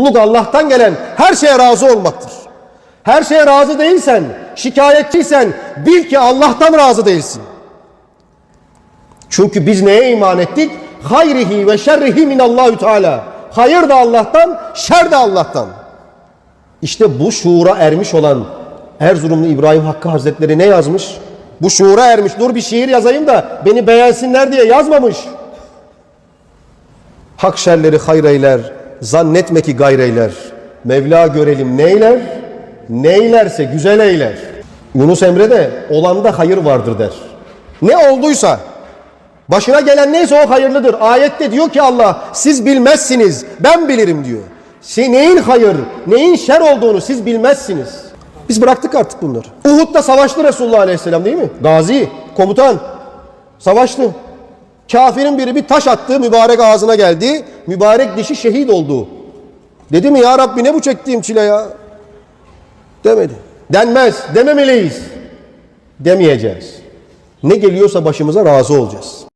Kulluk Allah'tan gelen her şeye razı olmaktır. Her şeye razı değilsen, şikayetçiysen bil ki Allah'tan razı değilsin. Çünkü biz neye iman ettik? Hayrihi ve şerrihi minallahü teala. Hayır da Allah'tan, şer de Allah'tan. İşte bu şuura ermiş olan Erzurumlu İbrahim Hakkı Hazretleri ne yazmış? Bu şuura ermiş. Dur bir şiir yazayım da beni beğensinler diye yazmamış. Hak şerleri hayreyler, zannetme ki gayreyler. Mevla görelim neyler, neylerse güzel eyler. Yunus Emre de olanda hayır vardır der. Ne olduysa, başına gelen neyse o hayırlıdır. Ayette diyor ki Allah, siz bilmezsiniz, ben bilirim diyor. Şey, neyin hayır, neyin şer olduğunu siz bilmezsiniz. Biz bıraktık artık bunları. Uhud'da savaştı Resulullah Aleyhisselam değil mi? Gazi, komutan, savaştı. Kafirin biri bir taş attı, mübarek ağzına geldi. Mübarek dişi şehit oldu. Dedi mi ya Rabbi ne bu çektiğim çile ya? Demedi. Denmez, dememeliyiz. Demeyeceğiz. Ne geliyorsa başımıza razı olacağız.